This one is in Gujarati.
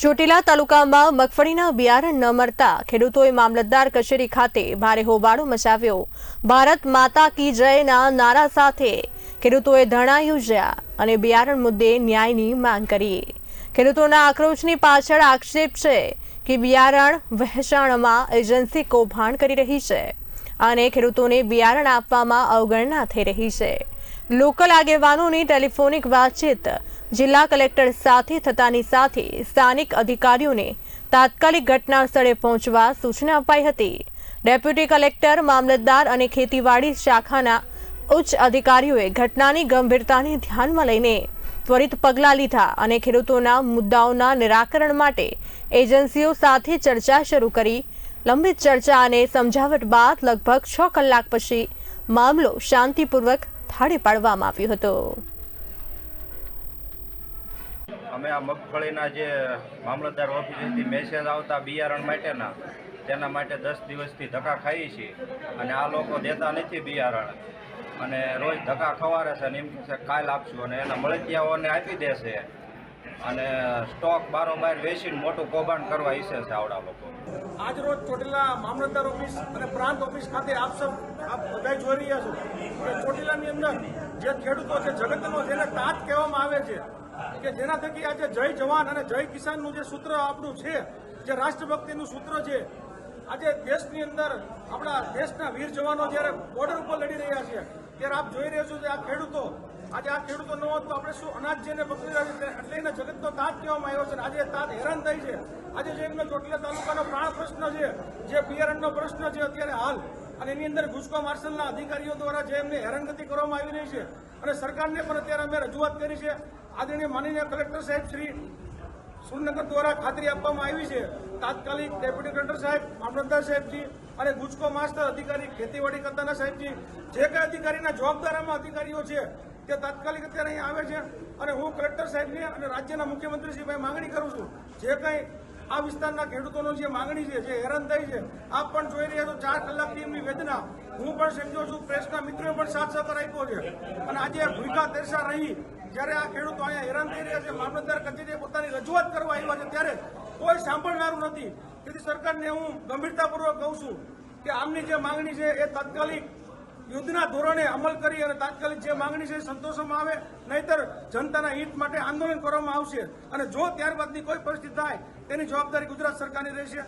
ચોટીલા તાલુકામાં મગફળીના બિયારણ ન મળતા ખેડૂતોએ મામલતદાર કચેરી ખાતે ભારે હોબાળો મચાવ્યો. ભારત માતા કી જયના નારા સાથે ખેડૂતોએ ધરણા યોજ્યા અને બિયારણ મુદ્દે ન્યાયની માંગ કરી. ખેડૂતોના આક્રોશની પાછળ આક્ષેપ છે કે બિયારણ વહેંચાણમાં એજન્સી કૌભાંડ કરી રહી છે અને ખેડૂતોને બિયારણ આપવામાં અવગણના થઈ રહી છે. લોકલ આગેવાનોની ટેલિફોનિક વાતચીત જિલ્લા કલેક્ટર સાથે થતાની સાથે સ્થાનિક અધિકારીઓને તાત્કાલિક ઘટના સ્થળે પહોંચવા સૂચના અપાઈ હતી. ડેપ્યુટી કલેક્ટર, મામલતદાર અને ખેતીવાડી શાખાના ઉચ્ચ અધિકારીઓએ ઘટનાની ગંભીરતાને ધ્યાનમાં લઈને ત્વરિત પગલાં લીધા અને ખેડૂતોના મુદ્દાઓના નિરાકરણ માટે એજન્સીઓ સાથે ચર્ચા શરૂ કરી. લંબિત ચર્ચા અને સમજાવટ બાદ લગભગ છ કલાક પછી મામલો શાંતિપૂર્વક થાળી પાડવામાં આવ્યો હતો. અમે આ મગફળીના જે મામલતદાર ઓફિસેથી મેસેજ આવતા બિયારણ માટેના, તેના માટે દસ દિવસથી ધક્કા ખાઈએ છીએ. અને આ લોકો દેતા નથી બિયારણ. અને રોજ ધક્કા ખવારે છે અને એમ કે કાલ આપશું. અને એના મળતિયાઓને આપી દેશે. અને સ્ટોક બારોબાર વેચીને મોટું કૌભાંડ કરવા ઈચ્છે છે આવડા લોકો. આજ રોજ ચોટીલા મામલતદાર ઓફિસ અને પ્રાંત ઓફિસ ખાતે આપ સૌ આપ બધા જોઈ રહ્યા છો કે ચોટીલાની અંદર જે ખેડૂતો છે, જગતનો જેને તાત કહેવામાં આવે છે, કે જેના થકી આજે જય જવાન અને જય કિસાનનું જે સૂત્ર આપણું છે, જે રાષ્ટ્રભક્તિનું સૂત્ર છે, આજે દેશની અંદર આપણા દેશના વીર જવાનો જ્યારે બોર્ડર ઉપર લડી રહ્યા છે, ત્યારે આપ જોઈ રહ્યા છો કે આ ખેડૂતો આજે આ ખેડૂતો ન હોત આપણે શું? અનાજ જેને પકડી રહ્યું છે એટલે એને જગતનો તાત કહેવામાં આવ્યો છે આજે તાત હેરાન થાય છે. આજે જે એમનો ચોટીલા તાલુકાનો પ્રાણ પ્રશ્ન છે, જે બિયારણનો પ્રશ્ન છે, અત્યારે હાલ. અને એની અંદર ગુજકો માર્શલના અધિકારીઓ દ્વારા જે એમને હેરાનગતિ કરવામાં આવી રહી છે અને સરકારને પણ અત્યારે અમે રજૂઆત કરી છે. આદરણીય માનનીય કલેક્ટર સાહેબ શ્રી સુરનગર દ્વારા ખાતરી આપવામાં આવી છે. તાત્કાલિક ડેપ્યુટી કલેક્ટર સાહેબ, મામલતદાર સાહેબજી અને ગુજકો માસ્ટર અધિકારી ખેતીવાડી કરતાના સાહેબજી, જે કઈ અધિકારીના જવાબદારામાં અધિકારીઓ છે તે તાત્કાલિક અત્યારે અહીં આવે છે અને હું કલેક્ટર સાહેબને અને રાજ્યના મુખ્યમંત્રી ભાઈ માંગણી કરું છું. જે કંઈ આ વિસ્તારના ખેડૂતોનો જે માંગણી છે, જે હેરાન થઈ છે, આપ પણ જોઈ રહ્યા છો ચાર કલાકની એમની વેદના. હું પણ સમજો છું, પ્રેસના મિત્રોએ પણ સાથ સહકાર આપ્યો છે. અને આજે ભૂખા તેરસા રહી, જ્યારે આ ખેડૂતો અહીંયા હેરાન થઈ રહ્યા છે, મામલતદાર કચેરીએ પોતાની રજૂઆત કરવા આવ્યા છે, ત્યારે કોઈ સાંભળનારું નથી. તેથી સરકારને હું ગંભીરતાપૂર્વક કહું છું કે આમની જે માંગણી છે, એ તાત્કાલિક યુદ્ધના ધોરણે અમલ કરી અને તાત્કાલિક જે માંગણી છે સંતોષવામાં આવે, નહીતર જનતાના હિત માટે આંદોલન કરવામાં આવશે. અને જો ત્યારબાદની કોઈ પરિસ્થિતિ થાય, તેની જવાબદારી ગુજરાત સરકારની રહેશે.